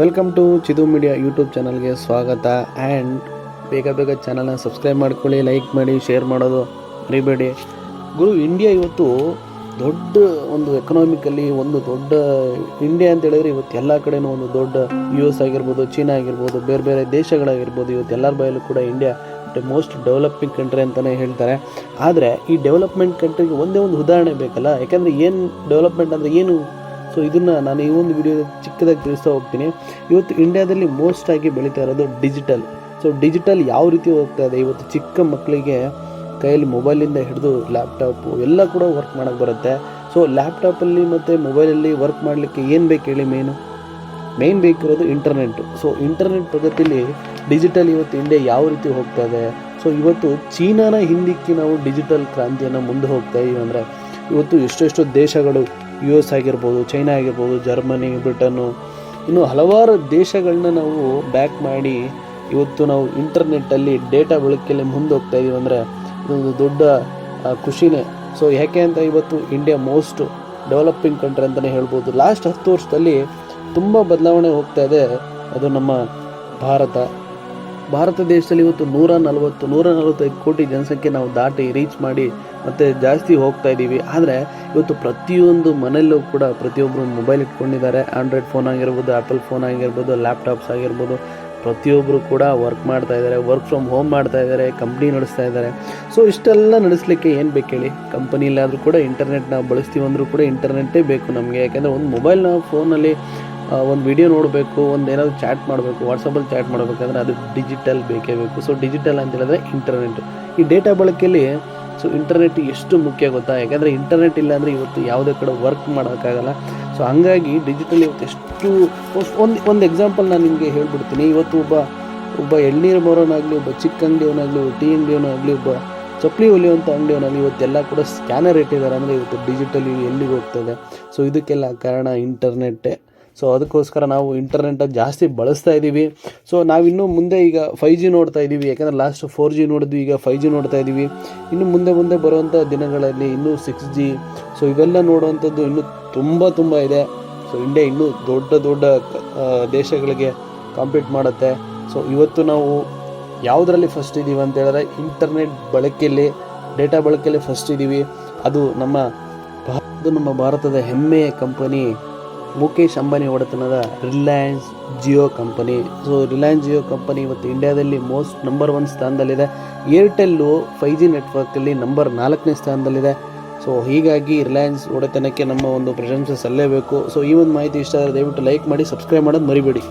Welcome to Chidu media YouTube ಚಾನಲ್ಗೆ ಸ್ವಾಗತ. And ಬೇಗ ಬೇಗ ಚಾನಲ್ನ ಸಬ್ಸ್ಕ್ರೈಬ್ ಮಾಡ್ಕೊಳ್ಳಿ ಲೈಕ್ ಮಾಡಿ ಶೇರ್ ಮಾಡೋದು ಮರಿಬೇಡಿ. ಗುರು ಇಂಡಿಯಾ ಇವತ್ತು ದೊಡ್ಡ ಒಂದು ಎಕನಾಮಿಕಲ್ಲಿ ಒಂದು ದೊಡ್ಡ ಇಂಡಿಯಾ ಅಂತ ಹೇಳಿದ್ರೆ ಇವತ್ತು ಎಲ್ಲ ಕಡೆನೂ ಒಂದು ದೊಡ್ಡ ಯು ಎಸ್ ಆಗಿರ್ಬೋದು ಚೀನಾ ಆಗಿರ್ಬೋದು, ಬೇರೆ ಬೇರೆ ದೇಶಗಳಾಗಿರ್ಬೋದು, ಇವತ್ತು ಎಲ್ಲರ ಬಾಯಲ್ಲೂ ಕೂಡ ಇಂಡಿಯಾ ಮೋಸ್ಟ್ ಡೆವಲಪಿಂಗ್ ಕಂಟ್ರಿ ಅಂತಲೇ ಹೇಳ್ತಾರೆ. ಆದರೆ ಈ ಡೆವಲಪ್ಮೆಂಟ್ ಕಂಟ್ರಿಗೆ ಒಂದೇ ಒಂದು ಉದಾಹರಣೆ ಬೇಕಲ್ಲ? ಯಾಕಂದರೆ ಏನು ಡೆವಲಪ್ಮೆಂಟ್ ಅಂದರೆ ಏನು ಸೊ ಇದನ್ನು ನಾನು ಈ ಒಂದು ವಿಡಿಯೋ ಚಿಕ್ಕದಾಗಿ ತಿಳಿಸ್ತಾ ಹೋಗ್ತೀನಿ. ಇವತ್ತು ಇಂಡಿಯಾದಲ್ಲಿ ಮೋಸ್ಟ್ ಆಗಿ ಬೆಳೀತಾ ಇರೋದು ಡಿಜಿಟಲ್ ಸೊ ಡಿಜಿಟಲ್ ಯಾವ ರೀತಿ ಹೋಗ್ತಾ ಇದೆ? ಇವತ್ತು ಚಿಕ್ಕ ಮಕ್ಕಳಿಗೆ ಕೈಯಲ್ಲಿ ಮೊಬೈಲಿಂದ ಹಿಡಿದು ಲ್ಯಾಪ್ಟಾಪು ಎಲ್ಲ ಕೂಡ ವರ್ಕ್ ಮಾಡೋಕ್ಕೆ ಬರುತ್ತೆ. ಸೊ ಲ್ಯಾಪ್ಟಾಪಲ್ಲಿ ಮತ್ತು ಮೊಬೈಲಲ್ಲಿ ವರ್ಕ್ ಮಾಡಲಿಕ್ಕೆ ಏನು ಬೇಕು ಹೇಳಿ ಮೇನು ಮೇನ್ ಬೇಕಿರೋದು ಇಂಟರ್ನೆಟ್ ಸೊ ಇಂಟರ್ನೆಟ್ ಪ್ರಗತಿಲಿ ಡಿಜಿಟಲ್ ಇವತ್ತು ಇಂಡಿಯಾ ಯಾವ ರೀತಿ ಹೋಗ್ತಾ ಇದೆ? ಸೊ ಇವತ್ತು ಚೀನಾನ ಹಿಂದಿಕ್ಕಿ ನಾವು ಡಿಜಿಟಲ್ ಕ್ರಾಂತಿಯನ್ನು ಮುಂದೆ ಹೋಗ್ತಾ ಇದೀವಿ ಅಂದರೆ, ಇವತ್ತು ಎಷ್ಟೆಷ್ಟೋ ದೇಶಗಳು ಯು ಎಸ್ ಆಗಿರ್ಬೋದು ಚೈನಾ ಆಗಿರ್ಬೋದು ಜರ್ಮನಿ ಬ್ರಿಟನ್ನು ಇನ್ನು ಹಲವಾರು ದೇಶಗಳನ್ನ ನಾವು ಬ್ಯಾಕ್ ಮಾಡಿ ಇವತ್ತು ನಾವು ಇಂಟರ್ನೆಟ್ಟಲ್ಲಿ ಡೇಟಾ ಬಳಕೆಯಲ್ಲಿ ಮುಂದೆ ಹೋಗ್ತಾ ಇದೀವಿ ಅಂದರೆ ಇದೊಂದು ದೊಡ್ಡ ಖುಷಿನೇ. ಸೊ ಯಾಕೆ ಅಂತ ಇವತ್ತು ಇಂಡಿಯಾ ಮೋಸ್ಟ್ ಡೆವಲಪಿಂಗ್ ಕಂಟ್ರಿ ಅಂತಲೇ ಹೇಳ್ಬೋದು. ಲಾಸ್ಟ್ ಹತ್ತು ವರ್ಷದಲ್ಲಿ ತುಂಬ ಬದಲಾವಣೆ ಹೋಗ್ತಾ ಇದೆ ಅದು ನಮ್ಮ ಭಾರತ. ಭಾರತ ದೇಶದಲ್ಲಿ ಇವತ್ತು ನೂರ ನಲವತ್ತು ನೂರ ನಲವತ್ತೈದು ಕೋಟಿ ಜನಸಂಖ್ಯೆ ನಾವು ದಾಟಿ ರೀಚ್ ಮಾಡಿ ಮತ್ತು ಜಾಸ್ತಿ ಹೋಗ್ತಾ ಇದ್ದೀವಿ ಆದರೆ ಇವತ್ತು ಪ್ರತಿಯೊಂದು ಮನೆಯಲ್ಲೂ ಕೂಡ ಪ್ರತಿಯೊಬ್ಬರು ಮೊಬೈಲ್ ಇಟ್ಕೊಂಡಿದ್ದಾರೆ. ಆಂಡ್ರಾಯ್ಡ್ ಫೋನ್ ಆಗಿರ್ಬೋದು ಆ್ಯಪಲ್ ಫೋನ್ ಆಗಿರ್ಬೋದು ಲ್ಯಾಪ್ಟಾಪ್ಸ್ ಆಗಿರ್ಬೋದು ಪ್ರತಿಯೊಬ್ಬರು ಕೂಡ ವರ್ಕ್ ಮಾಡ್ತಾ ಇದ್ದಾರೆ. ವರ್ಕ್ ಫ್ರಮ್ ಹೋಮ್ ಮಾಡ್ತಾ ಇದ್ದಾರೆ ಕಂಪ್ನಿ ನಡೆಸ್ತಾ ಇದ್ದಾರೆ. ಸೊ ಇಷ್ಟೆಲ್ಲ ನಡೆಸಲಿಕ್ಕೆ ಏನು ಬೇಕು ಹೇಳಿ? ಕಂಪನಿಲಾದರೂ ಕೂಡ ಇಂಟರ್ನೆಟ್ ನಾವು ಬಳಸ್ತೀವಿ ಅಂದರೂ ಕೂಡ ಇಂಟರ್ನೆಟ್ಟೇ ಬೇಕು ನಮಗೆ. ಯಾಕೆಂದರೆ ಒಂದು ಮೊಬೈಲ್ ನಾವು ಫೋನಲ್ಲಿ ಒಂದು ವಿಡಿಯೋ ನೋಡಬೇಕು, ಒಂದು ಏನಾದರೂ ಚಾಟ್ ಮಾಡಬೇಕು ವಾಟ್ಸಪ್ಪಲ್ಲಿ ಚಾಟ್ ಮಾಡಬೇಕಂದ್ರೆ ಅದು ಡಿಜಿಟಲ್ ಬೇಕೇ ಬೇಕು. ಸೊ ಡಿಜಿಟಲ್ ಅಂತ ಹೇಳಿದ್ರೆ ಇಂಟರ್ನೆಟ್ ಈ ಡೇಟಾ ಬಳಕೆಯಲ್ಲಿ ಸೊ ಇಂಟರ್ನೆಟ್ ಎಷ್ಟು ಮುಖ್ಯ ಗೊತ್ತಾ? ಯಾಕಂದರೆ ಇಂಟರ್ನೆಟ್ ಇಲ್ಲಾಂದರೆ ಇವತ್ತು ಯಾವುದೇ ಕಡೆ ವರ್ಕ್ ಮಾಡೋಕ್ಕಾಗಲ್ಲ. ಸೊ ಹಂಗಾಗಿ ಡಿಜಿಟಲ್ ಇವತ್ತು ಎಷ್ಟು, ಒಂದು ಒಂದು ಎಕ್ಸಾಂಪಲ್ ನಾನು ನಿಮಗೆ ಹೇಳ್ಬಿಡ್ತೀನಿ. ಇವತ್ತು ಒಬ್ಬ ಒಬ್ಬ ಎಳ್ನೀರು ಬರೋನಾಗಲಿ ಒಬ್ಬ ಚಿಕ್ಕ ಅಂಗಡಿಯವನಾಗಲಿ, ಒಬ್ಬ ಟೀ ಅಂಗಡಿಯವನಾಗಲಿ, ಒಬ್ಬ ಚಪ್ಪಲಿ ಹೊಲಿಯುವಂಥ ಅಂಗಡಿಯವನಾಗಲಿ ಇವತ್ತೆಲ್ಲ ಕೂಡ ಸ್ಕ್ಯಾನರ್ ಇಟ್ಟಿದ್ದಾರೆ ಅಂದರೆ ಇವತ್ತು ಡಿಜಿಟಲ್ ಎಲ್ಲಿಗೆ ಹೋಗ್ತದೆ? ಸೊ ಇದಕ್ಕೆಲ್ಲ ಕಾರಣ ಇಂಟರ್ನೆಟ್ಟೇ ಸೊ ಅದಕ್ಕೋಸ್ಕರ ನಾವು ಇಂಟರ್ನೆಟ್ ಜಾಸ್ತಿ ಬಳಸ್ತಾ ಇದ್ದೀವಿ. ಸೊ ನಾವಿನ್ನೂ ಮುಂದೆ ಈಗ ಫೈ ಜಿ ನೋಡ್ತಾ ಇದ್ದೀವಿ. ಯಾಕಂದರೆ ಲಾಸ್ಟ್ ಫೋರ್ ಜಿ ನೋಡಿದ್ವಿ ಈಗ ಫೈ ಜಿ ನೋಡ್ತಾ ಇದ್ದೀವಿ. ಇನ್ನು ಮುಂದೆ ಮುಂದೆ ಬರುವಂಥ ದಿನಗಳಲ್ಲಿ ಇನ್ನೂ ಸಿಕ್ಸ್ ಜಿ ಸೊ ಇವೆಲ್ಲ ನೋಡುವಂಥದ್ದು ಇನ್ನೂ ತುಂಬ ತುಂಬ ಇದೆ. ಸೊ ಇಂಡಿಯಾ ಇನ್ನೂ ದೊಡ್ಡ ದೊಡ್ಡ ದೇಶಗಳಿಗೆ ಕಾಂಪೀಟ್ ಮಾಡುತ್ತೆ. ಸೊ ಇವತ್ತು ನಾವು ಯಾವುದರಲ್ಲಿ ಫಸ್ಟ್ ಇದ್ದೀವಿ ಅಂತ ಹೇಳಿದ್ರೆ ಇಂಟರ್ನೆಟ್ ಬಳಕೆಯಲ್ಲಿ ಡೇಟಾ ಬಳಕೆಯಲ್ಲಿ ಫಸ್ಟ್ ಇದ್ದೀವಿ ಅದು ನಮ್ಮ ಅದು ನಮ್ಮ ಭಾರತದ ಹೆಮ್ಮೆಯ ಕಂಪನಿ ಮುಖೇಶ್ ಅಂಬಾನಿ ಒಡೆತನದ Reliance Jio company. So Reliance Jio company ಇವತ್ತು ಇಂಡಿಯಾದಲ್ಲಿ ಮೋಸ್ಟ್ ನಂಬರ್ ಒನ್ ಸ್ಥಾನದಲ್ಲಿದೆ. ಏರ್ಟೆಲ್ಲು ಫೈವ್ ಜಿ ನೆಟ್ವರ್ಕಲ್ಲಿ ನಂಬರ್ ನಾಲ್ಕನೇ ಸ್ಥಾನದಲ್ಲಿದೆ. ಸೊ ಹೀಗಾಗಿ ರಿಲಯನ್ಸ್ ಒಡೆತನಕ್ಕೆ ನಮ್ಮ ಒಂದು ಪ್ರಶಂಸೆ ಸಲ್ಲೇಬೇಕು. ಸೊ ಈ ಒಂದು ಮಾಹಿತಿ ಇಷ್ಟ ಆದರೆ ದಯವಿಟ್ಟು ಲೈಕ್ ಮಾಡಿ ಸಬ್ಸ್ಕ್ರೈಬ್ ಮಾಡೋದು ಮರಿಬೇಡಿ.